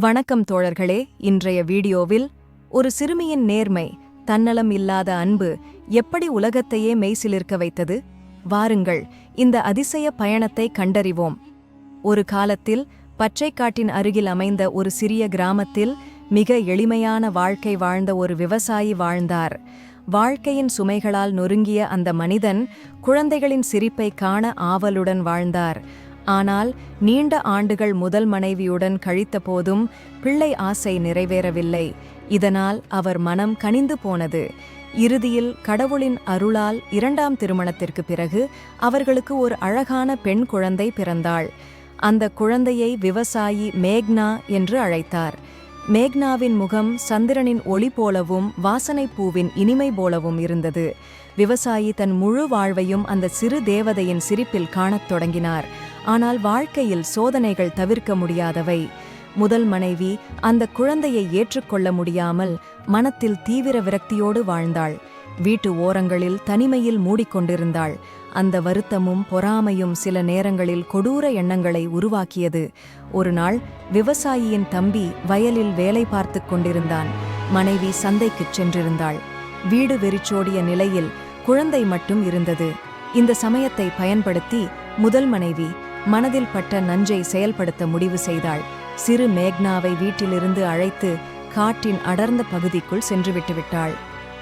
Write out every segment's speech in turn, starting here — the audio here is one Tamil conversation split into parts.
வணக்கம் தோழர்களே இன்றைய வீடியோவில் ஒரு சிறுமியின் நேர்மை தன்னலம் இல்லாத அன்பு எப்படி உலகத்தையே மெய்சிலிருக்க வைத்தது? வாருங்கள் இந்த அதிசய பயணத்தை கண்டறிவோம். ஒரு காலத்தில் பச்சைக்காட்டின் அருகில் அமைந்த ஒரு சிறிய கிராமத்தில் மிக எளிமையான வாழ்க்கை வாழ்ந்த ஒரு விவசாயி வாழ்ந்தார். வாழ்க்கையின் சுமைகளால் நொறுங்கிய அந்த மனிதன் குழந்தைகளின் சிரிப்பை காண ஆவலுடன் வாழ்ந்தார். ஆனால் நீண்ட ஆண்டுகள் முதல் மனைவியுடன் கழித்த போதும் பிள்ளை ஆசை நிறைவேறவில்லை. இதனால் அவர் மனம் கனிந்து போனது. இறுதியில் கடவுளின் அருளால் இரண்டாம் திருமணத்திற்கு பிறகு அவர்களுக்கு ஒரு அழகான பெண் குழந்தை பிறந்தாள். அந்த குழந்தையை விவசாயி மேக்னா என்று அழைத்தார். மேக்னாவின் முகம் சந்திரனின் ஒளி போலவும் வாசனைப் பூவின் இனிமை போலவும் இருந்தது. விவசாயி தன் முழு வாழ்வையும் அந்த சிறு தேவதையின் சிரிப்பில் காணத் தொடங்கினார். ஆனால் வாழ்க்கையில் சோதனைகள் தவிர்க்க முடியாதவை. முதல் மனைவி அந்த குழந்தையை ஏற்றுக்கொள்ள முடியாமல் மனத்தில் தீவிர விரக்தியோடு வாழ்ந்தாள். வீட்டு ஓரங்களில் தனிமையில் மூடிக்கொண்டிருந்தாள். அந்த வருத்தமும் பொறாமையும் சில நேரங்களில் கொடூர எண்ணங்களை உருவாக்கியது. ஒரு நாள் விவசாயியின் தம்பி வயலில் வேலை பார்த்து கொண்டிருந்தான். மனைவி சந்தைக்குச் சென்றிருந்தாள். வீடு வெறிச்சோடிய நிலையில் குழந்தை மட்டும் இருந்தது. இந்த சமயத்தை பயன்படுத்தி முதல் மனைவி மனதில் பட்ட நஞ்சை செயல்படுத்த முடிவு செய்தாள். சிறு மேக்னாவை வீட்டிலிருந்து அழைத்து காட்டின் அடர்ந்த பகுதிக்குள் சென்று விட்டுவிட்டாள்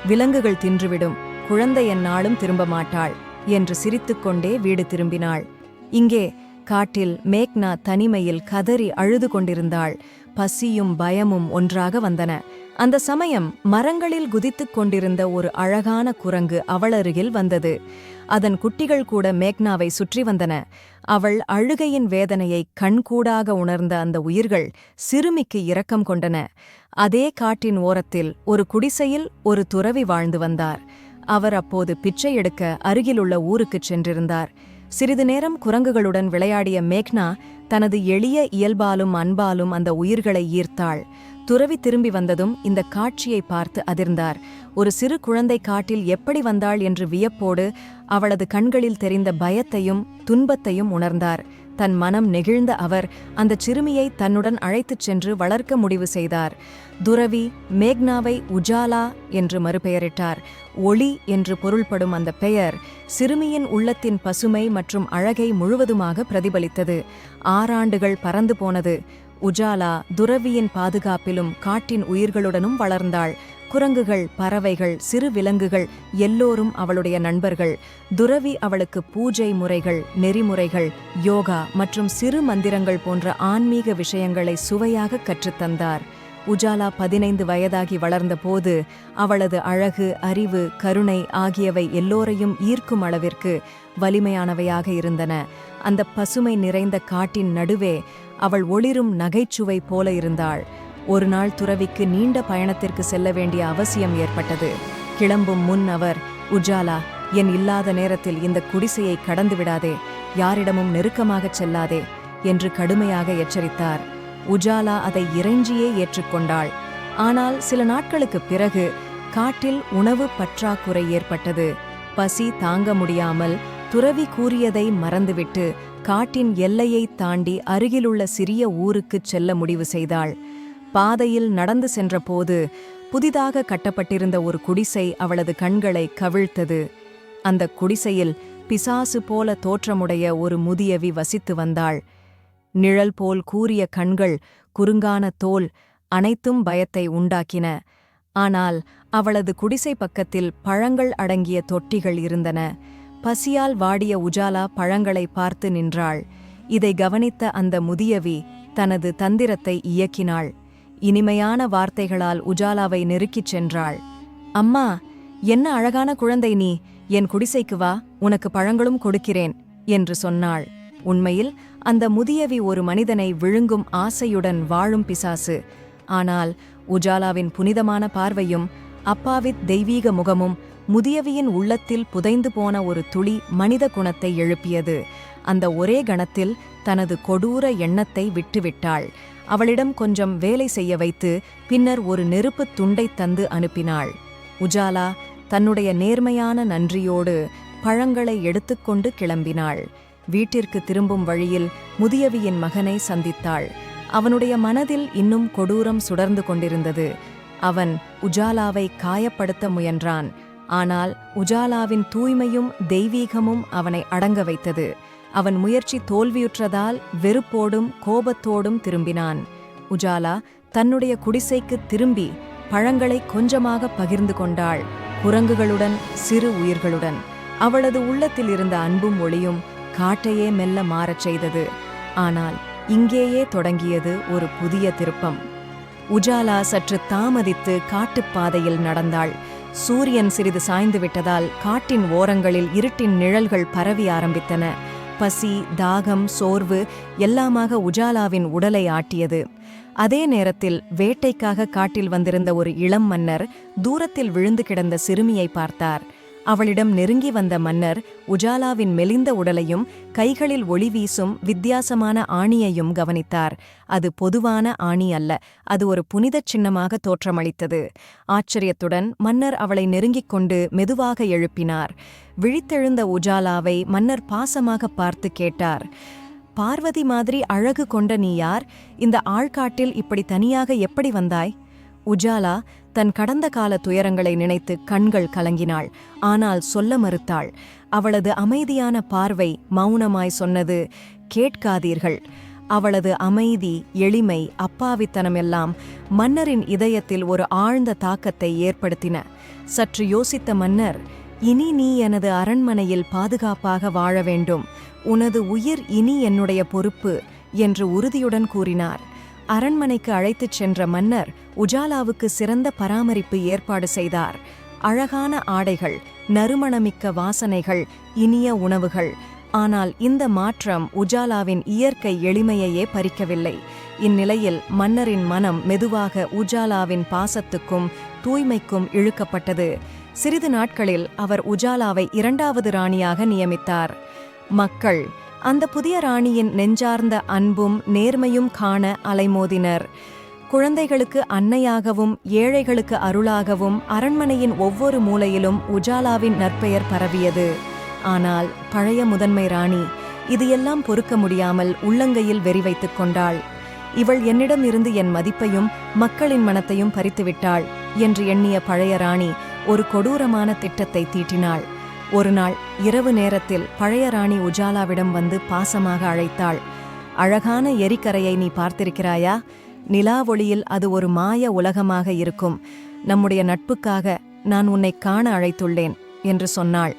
விலங்குகள் தின்றுவிடும். குழந்தை என்னாலும் திரும்ப மாட்டாள் என்று சிரித்துக்கொண்டே வீடு திரும்பினாள். இங்கே காட்டில் மேக்னா தனிமையில் கதறி அழுது கொண்டிருந்தாள். பசியும் பயமும் ஒன்றாக வந்தன. அந்த சமயம் மரங்களில் குதித்துக் கொண்டிருந்த ஒரு அழகான குரங்கு அவளருகில் வந்தது. அதன் குட்டிகள் கூட மேக்னாவை சுற்றி வந்தன. அவள் அழுகையின் வேதனையை கண்கூடாக உணர்ந்த அந்த உயிர்கள் சிறுமிக்கு இரக்கம் கொண்டன. அதே காட்டின் ஓரத்தில் ஒரு குடிசையில் ஒரு துறவி வாழ்ந்து வந்தார். அவர் அப்போது பிச்சை எடுக்க அருகிலுள்ள ஊருக்குச் சென்றிருந்தார். சிறிது நேரம் குரங்குகளுடன் விளையாடிய மேக்னா தனது எளிய இயல்பாலும் அன்பாலும் அந்த உயிர்களை ஈர்த்தாள். துறவி திரும்பி வந்ததும் இந்த காட்சியை பார்த்து அதிர்ந்தார். ஒரு சிறு குழந்தை காட்டில் எப்படி வந்தாள் என்று வியப்போடு அவளது கண்களில் தெரிந்த பயத்தையும் துன்பத்தையும் உணர்ந்தார். தன் மனம் நெகிழ்ந்த அவர் அந்த சிறுமியை தன்னுடன் அழைத்துச் சென்று வளர்க்க முடிவு செய்தார். துறவி மேக்னாவை உஜாலா என்று மறுபெயரிட்டார். ஒளி என்று பொருள்படும் அந்த பெயர் சிறுமியின் உள்ளத்தின் பசுமை மற்றும் அழகை முழுவதுமாக பிரதிபலித்தது. ஆறாண்டுகள் பறந்து போனது. உஜாலா துறவியின் பாதுகாப்பிலும் காட்டின் உயிர்களுடனும் வளர்ந்தாள். குரங்குகள் பறவைகள் சிறு விலங்குகள் எல்லோரும் அவளுடைய நண்பர்கள். துறவி அவளுக்கு பூஜை முறைகள் நெறிமுறைகள் யோகா மற்றும் சிறு மந்திரங்கள் போன்ற ஆன்மீக விஷயங்களை சுவையாக கற்றுத்தந்தார். உஜாலா பதினைந்து வயதாகி வளர்ந்தபோது அவளது அழகு அறிவு கருணை ஆகியவை எல்லோரையும் ஈர்க்கும் அளவிற்கு வலிமையானவையாக இருந்தன. அந்த பசுமை நிறைந்த காட்டின் நடுவே அவள் ஒளிரும் நகைச்சுவை போல இருந்தாள். ஒரு நாள் துறவிக்கு நீண்ட பயணத்திற்கு செல்ல வேண்டிய அவசியம் ஏற்பட்டது. கிளம்பும் முன் அவர் உஜாலா என் இல்லாத நேரத்தில் இந்த குடிசையை கடந்து விடாதே. யாரிடமும் நெருக்கமாகச் செல்லாதே என்று கடுமையாக எச்சரித்தார். உஜாலா அதை இறைஞ்சியே ஏற்றுக்கொண்டாள். ஆனால் சில நாட்களுக்கு பிறகு காட்டில் உணவு பற்றாக்குறை ஏற்பட்டது. பசி தாங்க முடியாமல் துறவி கூறியதை மறந்துவிட்டு காட்டின் எல்லையை தாண்டி அருகிலுள்ள சிறிய ஊருக்குச் செல்ல முடிவு செய்தாள். பாதையில் நடந்து சென்றபோது புதிதாக கட்டப்பட்டிருந்த ஒரு குடிசை அவளது கண்களை கவிழ்த்தது. அந்த குடிசையில் பிசாசு போல தோற்றமுடைய ஒரு முதியவி வசித்து வந்தாள். நிழல் போல் கூறிய கண்கள் குறுங்கான தோல் அனைத்தும் பயத்தை உண்டாக்கின. ஆனால் அவளது குடிசை பக்கத்தில் பழங்கள் அடங்கிய தொட்டிகள் இருந்தன. பசியால் வாடிய உஜாலா பழங்களை பார்த்து நின்றாள். இதை கவனித்த அந்த முதியவி தனது தந்திரத்தை இயக்கினாள். இனிமையான வார்த்தைகளால் உஜாலாவை நெருக்கிச் சென்றாள். அம்மா என்ன அழகான குழந்தை நீ. என் குடிசைக்கு வா. உனக்கு பழங்களும் கொடுக்கிறேன் என்று சொன்னாள். உண்மையில் அந்த முதியவி ஒரு மனிதனை விழுங்கும் ஆசையுடன் வாழும் பிசாசு. ஆனால் உஜாலாவின் புனிதமான பார்வையும் அப்பாவித் தெய்வீக முகமும் முதியவியின் உள்ளத்தில் புதைந்து போன ஒரு துளி மனித குணத்தை எழுப்பியது. அந்த ஒரே கணத்தில் தனது கொடூர எண்ணத்தை விட்டுவிட்டாள். அவளிடம் கொஞ்சம் வேலை செய்ய வைத்து பின்னர் ஒரு நெருப்புத் துண்டைத் தந்து அனுப்பினாள். உஜாலா தன்னுடைய நேர்மையான நன்றியோடு பழங்களை எடுத்துக்கொண்டு கிளம்பினாள். வீட்டிற்கு திரும்பும் வழியில் முதியவியின் மகனை சந்தித்தாள். அவனுடைய மனதில் இன்னும் கொடூரம் சுடர்ந்து கொண்டிருந்தது. அவன் உஜாலாவை காயப்படுத்த முயன்றான். ஆனால் உஜாலாவின் தூய்மையும் தெய்வீகமும் அவனை அடங்க வைத்தது. அவன் முயற்சி தோல்வியுற்றதால் வெறுப்போடும் கோபத்தோடும் திரும்பினான். உஜாலா தன்னுடைய குடிசைக்கு திரும்பி பழங்களை கொஞ்சமாக பகிர்ந்து கொண்டாள் குரங்குகளுடன் சிறு உயிர்களுடன். அவளது உள்ளத்தில் இருந்த அன்பும் ஒளியும் காட்டையே மெல்ல மாறச் செய்தது. ஆனால் இங்கேயே தொடங்கியது ஒரு புதிய திருப்பம். உஜாலா சற்று தாமதித்து காட்டுப்பாதையில் நடந்தாள். சூரியன் சிறிது சாய்ந்து விட்டதால் காட்டின் ஓரங்களில் இருட்டின் நிழல்கள் பரவி ஆரம்பித்தன. பசி தாகம் சோர்வு எல்லாமாக உஜாலாவின் உடலை ஆட்டியது. அதே நேரத்தில் வேட்டைக்காக காட்டில் வந்திருந்த ஒரு இளம் மன்னர் தூரத்தில் விழுந்து கிடந்த சிறுமியை பார்த்தார். அவளிடம் நெருங்கி வந்த மன்னர் உஜாலாவின் மெலிந்த உடலையும் கைகளில் ஒளி வீசும் வித்தியாசமான ஆணியையும் கவனித்தார். அது பொதுவான ஆணி அல்ல அது ஒரு புனிதச் சின்னமாக தோற்றமளித்தது. ஆச்சரியத்துடன் மன்னர் அவளை நெருங்கிக் கொண்டு மெதுவாக எழுப்பினார். விழித்தெழுந்த உஜாலாவை மன்னர் பாசமாக பார்த்து கேட்டார் பார்வதி மாதிரி அழகு கொண்ட நீ யார்? இந்த ஆழ்காட்டில் இப்படி தனியாக எப்படி வந்தாய்? உஜாலா தன் கடந்த கால துயரங்களை நினைத்து கண்கள் கலங்கினாள். ஆனால் சொல்ல மறுத்தாள் அவளது அமைதியான பார்வை மௌனமாய் சொன்னது கேட்காதீர்கள். அவளது அமைதி எளிமை அப்பாவித்தனம் எல்லாம் மன்னரின் இதயத்தில் ஒரு ஆழ்ந்த தாக்கத்தை ஏற்படுத்தின. சற்று யோசித்த மன்னர் இனி நீ எனது அரண்மனையில் பாதுகாப்பாக வாழ வேண்டும். உனது உயிர் இனி என்னுடைய பொறுப்பு என்று உறுதியுடன் கூறினார். அரண்மனைக்கு அழைத்துச் சென்ற மன்னர் உஜாலாவுக்கு சிறந்த பராமரிப்பு ஏற்பாடு செய்தார். அழகான ஆடைகள் நறுமணமிக்க வாசனைகள் இனிய உணவுகள். ஆனால் இந்த மாற்றம் உஜாலாவின் இயற்கை எளிமையையே பறிக்கவில்லை. இந்நிலையில் மன்னரின் மனம் மெதுவாக உஜாலாவின் பாசத்துக்கும் தூய்மைக்கும் இழுக்கப்பட்டது. சிறிது நாட்களில் அவர் உஜாலாவை இரண்டாவது ராணியாக நியமித்தார். மக்கள் அந்த புதிய ராணியின் நெஞ்சார்ந்த அன்பும் நேர்மையும் காண அலைமோதினர். குழந்தைகளுக்கு அன்னையாகவும் ஏழைகளுக்கு அருளாகவும் அரண்மனையின் ஒவ்வொரு மூலையிலும் உஜாலாவின் நற்பெயர் பரவியது. ஆனால் பழைய முதன்மை ராணி இது எல்லாம் பொறுக்க முடியாமல் உள்ளங்கையில் வெறி வைத்துக் கொண்டாள். இவள் என்னிடம் இருந்து என் மதிப்பையும் மக்களின் மனத்தையும் பறித்துவிட்டாள் என்று எண்ணிய பழைய ராணி ஒரு கொடூரமான திட்டத்தை தீட்டினாள். ஒரு நாள் இரவு நேரத்தில் பழைய ராணி உஜாலாவிடம் வந்து பாசமாக அழைத்தாள். அழகான எரிக்கரையை நீ பார்த்திருக்கிறாயா? நிலா ஒளியில் அது ஒரு மாய உலகமாக இருக்கும். நம்முடைய நட்புக்காக நான் உன்னை காண அழைத்துள்ளேன் என்று சொன்னாள்.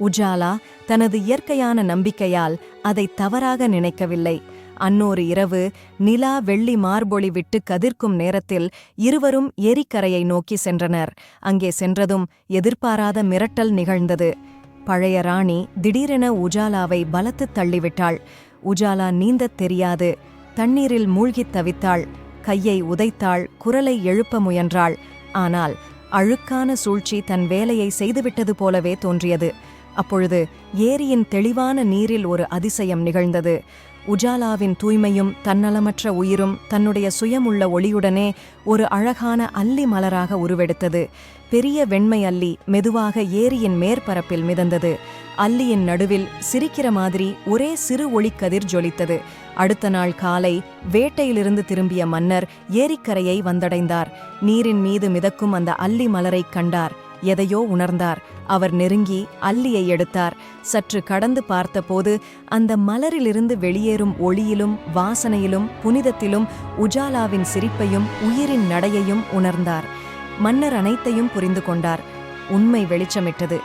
உஜாலா தனது இயற்கையான நம்பிக்கையால் அதை தவறாக நினைக்கவில்லை. அன்னொரு இரவு நிலா வெள்ளி மார்பொளி விட்டு கதிர்க்கும் நேரத்தில் இருவரும் எரிக்கரையை நோக்கி சென்றனர். அங்கே சென்றதும் எதிர்பாராத மிரட்டல் நிகழ்ந்தது. பழைய ராணி திடீரென உஜாலாவை பலத்துத் தள்ளிவிட்டாள். உஜாலா நீந்தத் தெரியாது. தண்ணீரில் மூழ்கித் தவித்தாள். கையை உதைத்தாள். குரலை எழுப்ப முயன்றாள். ஆனால் அழுக்கான சூழ்ச்சி தன் வேலையை செய்துவிட்டது போலவே தோன்றியது. அப்பொழுது ஏரியின் தெளிவான நீரில் ஒரு அதிசயம் நிகழ்ந்தது. உஜாலாவின் தூய்மையும் தன்னலமற்ற உயிரும் தன்னுடைய சுயமுள்ள ஒளியுடனே ஒரு அழகான அல்லி மலராக உருவெடுத்தது. பெரிய வெண்மை அல்லி மெதுவாக ஏரியின் மேற்பரப்பில் மிதந்தது. அல்லியின் நடுவில் சிரிக்கிற மாதிரி ஒரே சிறு ஒளிக்கதிர் ஜொலித்தது. அடுத்த நாள் காலை வேட்டையிலிருந்து திரும்பிய மன்னர் ஏரிக்கரையை வந்தடைந்தார். நீரின் மீது மிதக்கும் அந்த அல்லி மலரைக் கண்டார். எதையோ உணர்ந்தார். அவர் நெருங்கி அல்லியை எடுத்தார். சற்று கடந்து பார்த்தபோது அந்த மலரிலிருந்து வெளியேறும் ஒளியிலும் வாசனையிலும் புனிதத்திலும் உஜாலாவின் சிரிப்பையும் உயிரின் நடையையும் உணர்ந்தார். மன்னர் அனைத்தையும் புரிந்து கொண்டார். உண்மை வெளிச்சமிட்டது.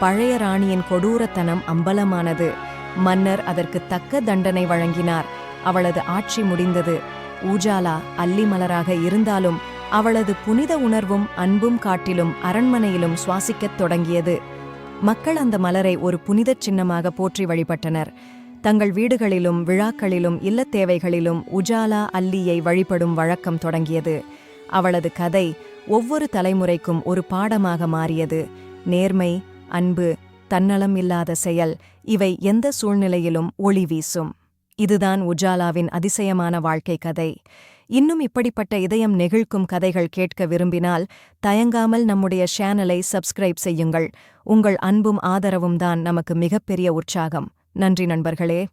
பழைய ராணியின் கொடூரத்தனம் அம்பலமானது. மன்னர் அதற்கு தக்க தண்டனை வழங்கினார். அவளது ஆட்சி முடிந்தது. ஊஜாலா அல்லி மலராக இருந்தாலும் அவளது புனித உணர்வும் அன்பும் காட்டிலும் அரண்மனையிலும் சுவாசிக்கத் தொடங்கியது. மக்கள் அந்த மலரை ஒரு புனிதச் சின்னமாக போற்றி வழிபட்டனர். தங்கள் வீடுகளிலும் விழாக்களிலும் இல்லத் தேவைகளிலும் உஜாலா அல்லியை வழிபடும் வழக்கம் தொடங்கியது. அவளது கதை ஒவ்வொரு தலைமுறைக்கும் ஒரு பாடமாக மாறியது. நேர்மை அன்பு தன்னலம் இல்லாத செயல் இவை எந்த சூழ்நிலையிலும் ஒளி வீசும். இதுதான் உஜாலாவின் அதிசயமான வாழ்க்கை கதை. இன்னும் இப்படிப்பட்ட இதயம் நெகிழ்க்கும் கதைகள் கேட்க விரும்பினால் தயங்காமல் நம்முடைய சேனலை சப்ஸ்கிரைப் செய்யுங்கள். உங்கள் அன்பும் ஆதரவும் தான் நமக்கு மிகப்பெரிய உற்சாகம். நன்றி நண்பர்களே.